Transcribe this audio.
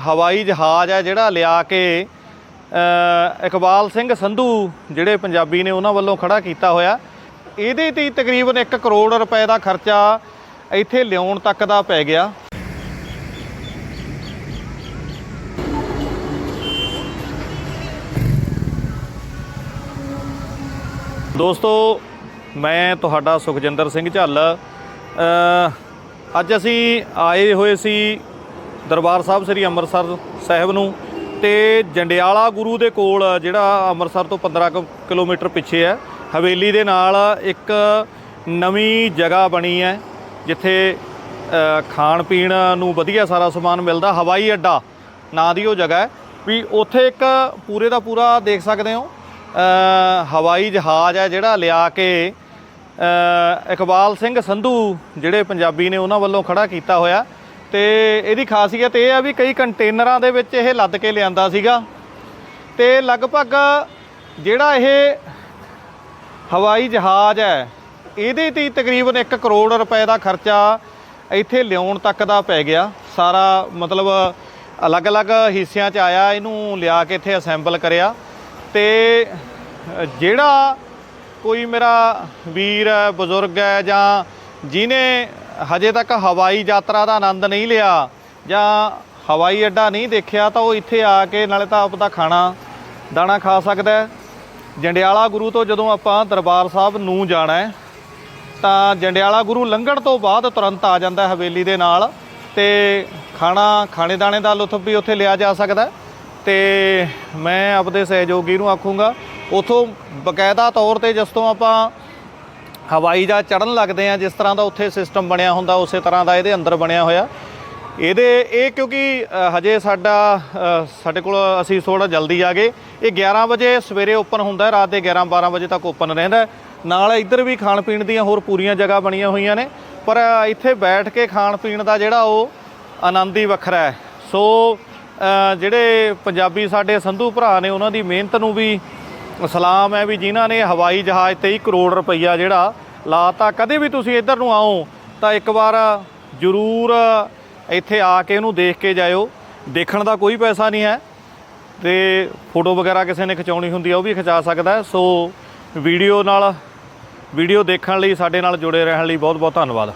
ਹਵਾਈ ਜਹਾਜ਼ ਹੈ ਜਿਹੜਾ ਲਿਆ ਕੇ ਇਕਬਾਲ ਸਿੰਘ ਸੰਧੂ ਜਿਹੜੇ ਪੰਜਾਬੀ ਨੇ ਉਹਨਾਂ ਵੱਲੋਂ ਖੜਾ ਕੀਤਾ ਹੋਇਆ। ਇਹਦੇ ਤੇ ਤਕਰੀਬਨ 1 ਕਰੋੜ ਰੁਪਏ ਦਾ ਖਰਚਾ ਇੱਥੇ ਲਿਆਉਣ ਤੱਕ ਦਾ ਪੈ ਗਿਆ। ਦੋਸਤੋ, ਮੈਂ ਤੁਹਾਡਾ ਸੁਖਜਿੰਦਰ ਸਿੰਘ ਝੱਲ। ਅੱਜ ਅਸੀਂ ਆਏ ਹੋਏ ਸੀ ਦਰਬਾਰ ਸਾਹਿਬ ਸ੍ਰੀ ਅੰਮ੍ਰਿਤਸਰ ਸਾਹਿਬ ਨੂੰ ਤੇ ਜੰਡਿਆਲਾ ਗੁਰੂ ਦੇ ਕੋਲ, ਜਿਹੜਾ ਅੰਮ੍ਰਿਤਸਰ ਤੋਂ 15 ਕੁ ਕਿਲੋਮੀਟਰ ਪਿੱਛੇ ਹੈ, ਹਵੇਲੀ ਦੇ ਨਾਲ ਇੱਕ ਨਵੀਂ ਜਗ੍ਹਾ ਬਣੀ ਹੈ, ਜਿੱਥੇ ਖਾਣ ਪੀਣ ਨੂੰ ਵਧੀਆ ਸਾਰਾ ਸਮਾਨ ਮਿਲਦਾ, ਹਵਾਈ ਅੱਡਾ ਨਾਂ ਦੀ ਉਹ ਜਗ੍ਹਾ ਹੈ। ਵੀ ਉੱਥੇ ਇੱਕ ਪੂਰੇ ਦਾ ਪੂਰਾ ਦੇਖ ਸਕਦੇ ਹੋ ਹਵਾਈ ਜਹਾਜ਼ ਹੈ ਜਿਹੜਾ ਲਿਆ ਕੇ ਇਕਬਾਲ ਸਿੰਘ ਸੰਧੂ, ਜਿਹੜੇ ਪੰਜਾਬੀ ਨੇ ਉਹਨਾਂ ਵੱਲੋਂ ਖੜਾ ਕੀਤਾ ਹੋਇਆ। ਤੇ ਇਹਦੀ ਖਾਸੀਅਤ ਇਹ ਆ ਵੀ ਕਈ ਕੰਟੇਨਰਾਂ ਦੇ ਵਿੱਚ ਇਹ ਲੱਦ ਕੇ ਲਿਆਂਦਾ ਸੀਗਾ। ਤੇ ਲਗਭਗ ਜਿਹੜਾ ਇਹ ਹਵਾਈ ਜਹਾਜ਼ ਹੈ, ਇਹਦੇ ਤੇ ਹੀ ਤਕਰੀਬਨ 1 ਕਰੋੜ ਰੁਪਏ ਦਾ ਖਰਚਾ ਇੱਥੇ ਲਿਆਉਣ ਤੱਕ ਦਾ ਪੈ ਗਿਆ। ਸਾਰਾ ਮਤਲਬ ਅਲੱਗ-ਅਲੱਗ ਹਿੱਸਿਆਂ 'ਚ ਆਇਆ, ਇਹਨੂੰ ਲਿਆ ਕੇ ਇੱਥੇ ਅਸੈਂਬਲ ਕਰਿਆ। ਤੇ ਜਿਹੜਾ ਕੋਈ ਮੇਰਾ ਵੀਰ ਹੈ, ਬਜ਼ੁਰਗ ਹੈ ਜਾਂ ਜਿਨੇ ਹਜੇ ਤੱਕ ਹਵਾਈ ਯਾਤਰਾ ਦਾ ਆਨੰਦ ਨਹੀਂ ਲਿਆ ਜਾਂ ਹਵਾਈ ਅੱਡਾ ਨਹੀਂ ਦੇਖਿਆ ਤਾਂ ਉਹ ਇੱਥੇ ਆ ਕੇ ਨਾਲੇ ਤਾਂ ਆਪਦਾ ਖਾਣਾ, ਦਾਣਾ ਖਾ ਸਕਦਾ ਜੰਡਿਆਲਾ ਗੁਰੂ ਤੋਂ ਜਦੋਂ ਆਪਾਂ ਦਰਬਾਰ ਸਾਹਿਬ ਨੂੰ ਜਾਣਾ ਹੈ, ਤਾਂ ਜੰਡਿਆਲਾ ਗੁਰੂ ਲੰਘਣ ਤੋਂ ਬਾਅਦ ਤੁਰੰਤ ਆ ਜਾਂਦਾ ਹਵੇਲੀ ਦੇ ਨਾਲ ਤੇ ਖਾਣਾ, ਖਾਣੇ ਦਾਣੇ ਦਾ ਲੁਤਫ ਵੀ ਉੱਥੇ ਲਿਆ ਜਾ ਸਕਦਾ ਹੈ। ਤੇ ਮੈਂ ਆਪਦੇ ਸਹਿਯੋਗੀ ਨੂੰ ਆਖੂੰਗਾ, ਉਥੋਂ ਬਕਾਇਦਾ ਤੌਰ ਤੇ ਜਿਸ ਤੋਂ ਆਪਾਂ ਹਵਾਈ ਜਹਾਜ਼ ਚੜਨ ਲੱਗਦੇ ਆ, ਜਿਸ ਤਰ੍ਹਾਂ ਦਾ ਉੱਥੇ ਸਿਸਟਮ ਬਣਿਆ ਹੁੰਦਾ, ਉਸੇ ਤਰ੍ਹਾਂ ਦਾ ਇਹਦੇ ਅੰਦਰ ਬਣਿਆ ਹੋਇਆ। ਇਹਦੇ, ਇਹ ਕਿਉਂਕਿ ਹਜੇ ਸਾਡਾ ਸਾਡੇ ਕੋਲ ਅਸੀਂ ਥੋੜਾ ਜਲਦੀ ਆ ਗਏ। ਇਹ 11 ਵਜੇ ਸਵੇਰੇ ਓਪਨ ਹੁੰਦਾ ਰਾਤ ਦੇ 11 12 ਵਜੇ ਤੱਕ ਓਪਨ ਰਹਿੰਦਾ ਨਾਲ ਇੱਧਰ ਵੀ ਖਾਣ ਪੀਣ ਦੀਆਂ ਹੋਰ ਪੂਰੀਆਂ ਜਗ੍ਹਾ ਬਣੀਆਂ ਹੋਈਆਂ ਨੇ, ਪਰ ਇੱਥੇ ਬੈਠ ਕੇ ਖਾਣ ਪੀਣ ਦਾ ਜਿਹੜਾ ਉਹ ਆਨੰਦ ਹੀ ਵੱਖਰਾ ਹੈ। ਸੋ ਜਿਹੜੇ ਪੰਜਾਬੀ ਸਾਡੇ ਸੰਧੂ ਭਰਾ ਨੇ, ਉਹਨਾਂ ਦੀ ਮਿਹਨਤ ਨੂੰ ਵੀ ਸਲਾਮ ਹੈ ਵੀ ਜਿਨ੍ਹਾਂ ਨੇ ਹਵਾਈ ਜਹਾਜ਼ 23 ਕਰੋੜ ਰੁਪਈਆ ਜਿਹੜਾ ਲਾਤਾ, ਕਦੇ ਵੀ ਤੁਸੀਂ ਇੱਧਰ ਨੂੰ ਆਓ, ਤਾਂ ਇੱਕ ਵਾਰ ਜ਼ਰੂਰ ਇੱਥੇ ਆ ਕੇ ਇਹਨੂੰ ਦੇਖ ਕੇ ਜਾਇਓ। ਦੇਖਣ ਦਾ ਕੋਈ ਪੈਸਾ ਨਹੀਂ ਹੈ ਤੇ ਫੋਟੋ ਵਗੈਰਾ ਕਿਸੇ ਨੇ ਖਿਚਾਉਣੀ ਹੁੰਦੀ ਆ, ਉਹ ਵੀ ਖਿਚਾ ਸਕਦਾ ਸੋ ਵੀਡੀਓ ਨਾਲ, ਵੀਡੀਓ ਦੇਖਣ ਲਈ ਸਾਡੇ ਨਾਲ ਜੁੜੇ ਰਹਿਣ ਲਈ ਬਹੁਤ ਬਹੁਤ ਧੰਨਵਾਦ।